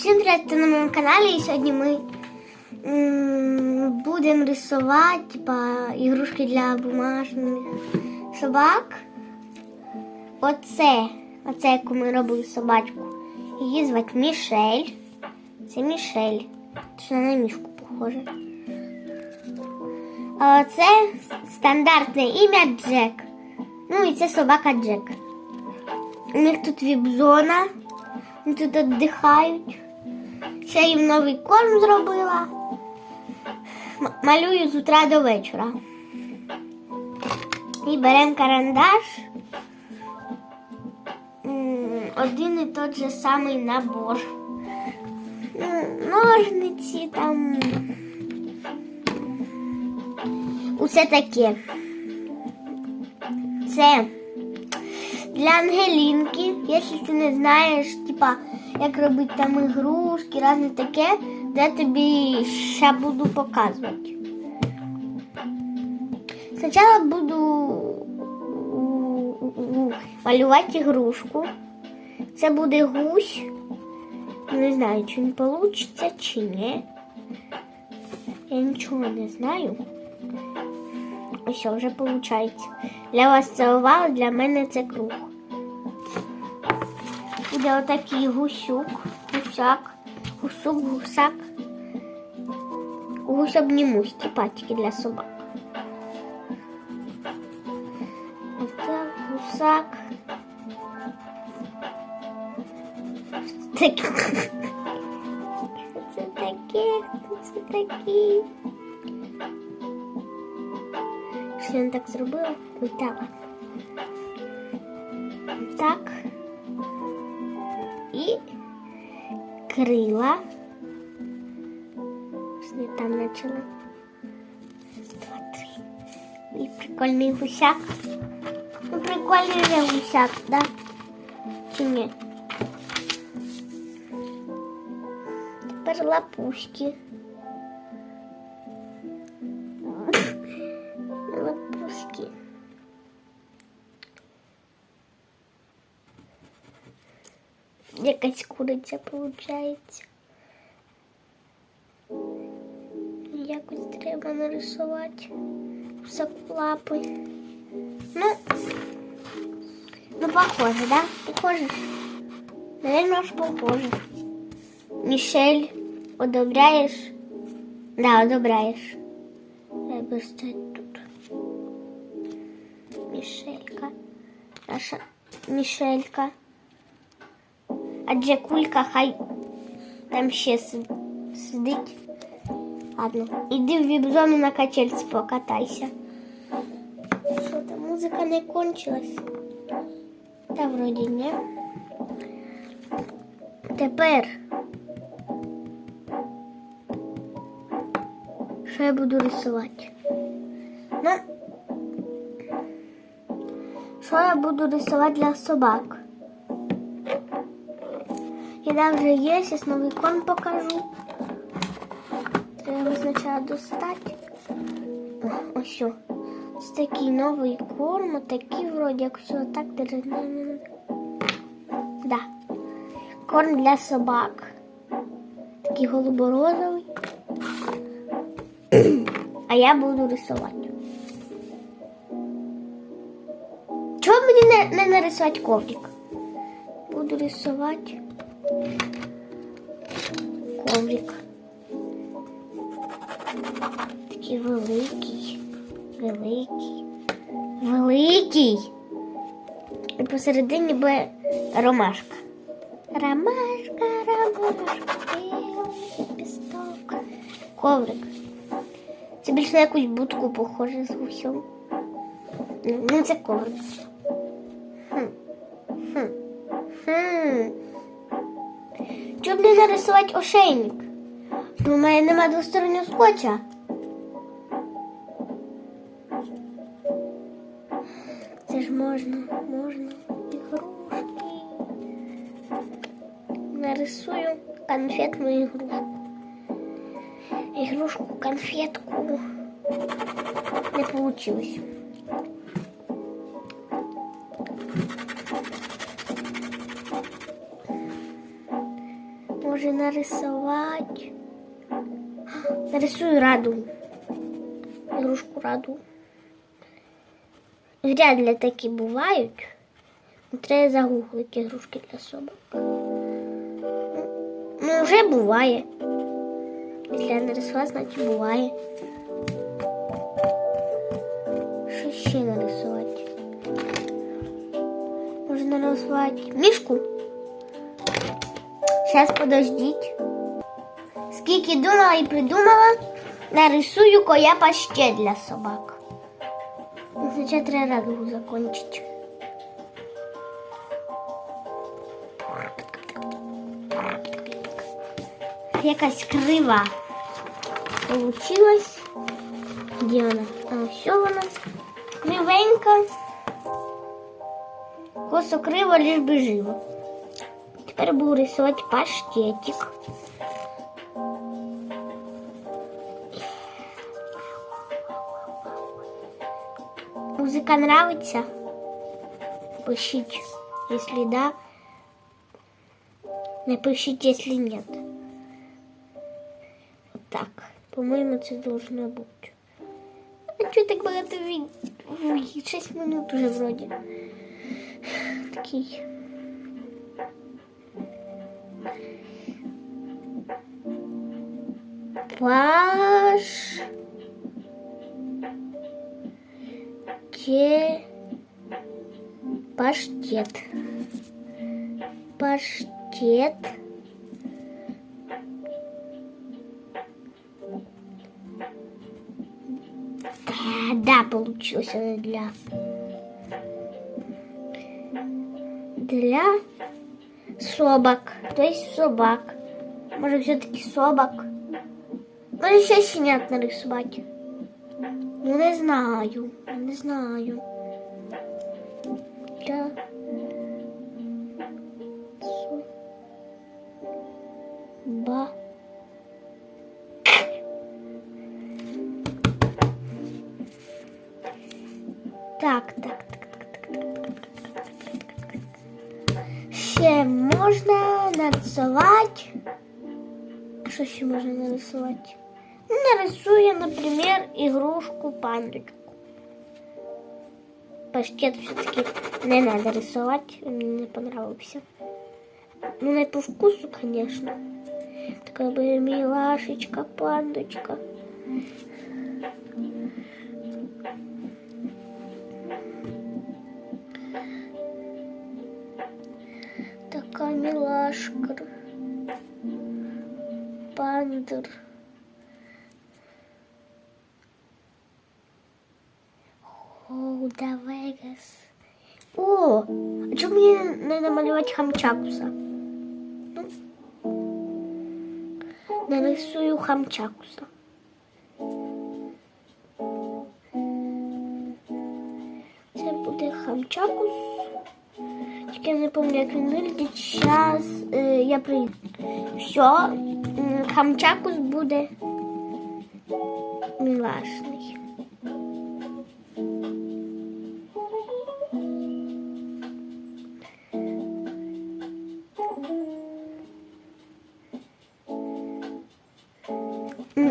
Всім привіт, ти на моєму каналі. І сьогодні ми будемо рисувати типа, ігрушки для бумажних собак. Оце, оце яку ми робили собачку. Її звати Мішель. Це Мішель. Що на мішку похоже. А оце стандартне ім'я Джек. Ну і це собака Джек. У них тут віп-зона. Вони тут віддихають. Ще їм новий корм зробила. Малюю з утра до вечора. І беремо карандаш. Один і той же самий набор. Ножниці там. Усе таке. Це для Ангелінки, якщо ти не знаєш, типа, як робити там ігрушки, різне таке, я тобі ще буду показувати. Спочатку буду малювати ігрушку. Це буде гусь. Не знаю, чи не вийде, чи ні. Я нічого не знаю. Ось вже виходить. Для вас це овал, для мене це круг. Буде отакий гусюк, гусяк, гусук, гусак. Гусь обнімусь, патики для собак. Оце гусак. Таке. Що це таке? Це такий? Що я так зробила? Ой, так. Так. І крила. Я там почала? Два, три. І прикольний гусяк. Ну, прикольний же гусяк, да? Чи ні? Тепер. Лапушки. Якась куриця виходить. Якось треба нарисувати всяку лапи. Ну, ну похоже, да? Похоже. Наверное, ж похоже. Мишель, одобряешь? Да, одобряешь. Я буду стоять тут. Мишелька. Наша Мишелька. А Джекулька хай там ще сидить. Ладно, іди в віп-зону на качельці покатайся. Що там, музика не кончилась? Та вроді ні. Тепер. Що я буду рисувати? Ну, що я буду рисувати для собак? Еда вже є, зараз новий корм покажу. Треба спочатку достати. О, ось. Ось такий новий корм, такий вроді, як все так держать. Да. Корм для собак. Такий голуборозовий. А я буду рисувати. Чого мені не, не нарисувати коврик? Буду рисувати коврик. Такий великий, великий, великий. І посередині буде ромашка. Ромашка, ромашка, пісток. Коврик. Це більше на якусь будку похоже з гусем. Ну, це коврик. Нарисувати ошейник? У мене нема двостороннього скотча. Це ж можна, можна. Ігрушки. Нарисую конфетну ігрушку. Ігрушку, конфетку. Не получилось. Може нарисувати. Нарисую раду. Ігрушку раду. Вряд ли такі бувають. Треба загуглити ігрушки для собак. Ну, вже буває. Якщо я нарисувала, значить буває. Що ще нарисувати? Можна нарисувати мішку. Зараз подождіть. Скільки думала і придумала, нарисую коя паще для собак. Ну, треба радугу закончити. Якась крива получилась. Де вона? А, все вона. Кривенька. Косо криво, лиш би живо. Тепер буду рисувати паштетик. Музыка нравится? Пишите, если да. Напишите, если нет. Вот так. По-моему, це должно бути. А чого так багато від... 6 минут уже вроде. Такий. Паш. Те... Паштет. Паштет. Да, да, получилось для... Для собак. То есть собак. Может, все-таки собак. Може ще щенят нарисувати. Ну не знаю, не знаю. Да, Ба. Так, так, так, так, так, так, так. Ще можна нарисувати. А що ще можна нарисувати? Нарисую, например, игрушку пандочку. Паштет все-таки не надо рисовать, мне не понравился. Ну, не по вкусу, конечно. Такая бы милашечка, пандочка. Такая милашка. Пандер. О, а чому мені не намалювати хамчакуса? Ну, нарисую хамчакуса. Це буде хамчакус. Тільки не пам'ятаю, як він виглядить. Зараз е, я прийду. Все, хамчакус буде милашний.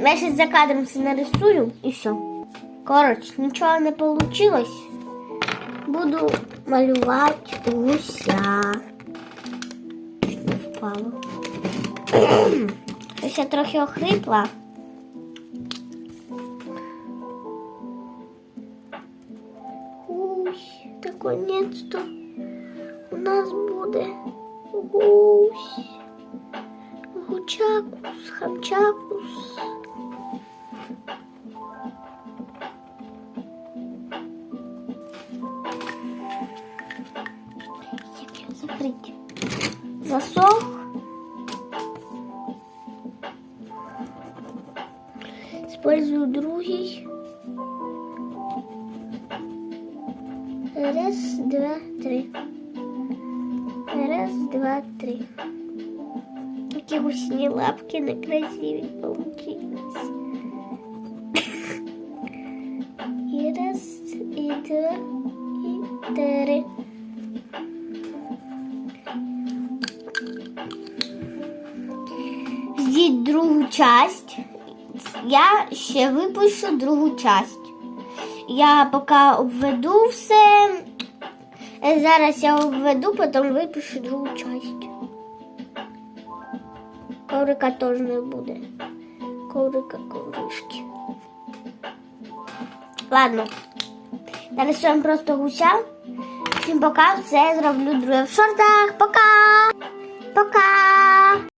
Я сейчас за кадром все нарисую и все. Короче, ничего не получилось. Буду малювати гуся. Не впало. Ось я трохи охрипла. Гусь, наконец-то у нас буде гусь. Гучакус, хамчакус. Засох. Использую другий. Раз, два, три. Раз, два, три. Какие гусиные лапки на красивее получились. Часть. Я ще випущу другу часть. Я поки обведу все. Зараз я обведу, потім випишу другу часть. Коврика теж не буде. Коврика, ковришки. Ладно. Нарисуємо просто гуся. Всім пока, все зроблю друге в шортах. Пока! Пока!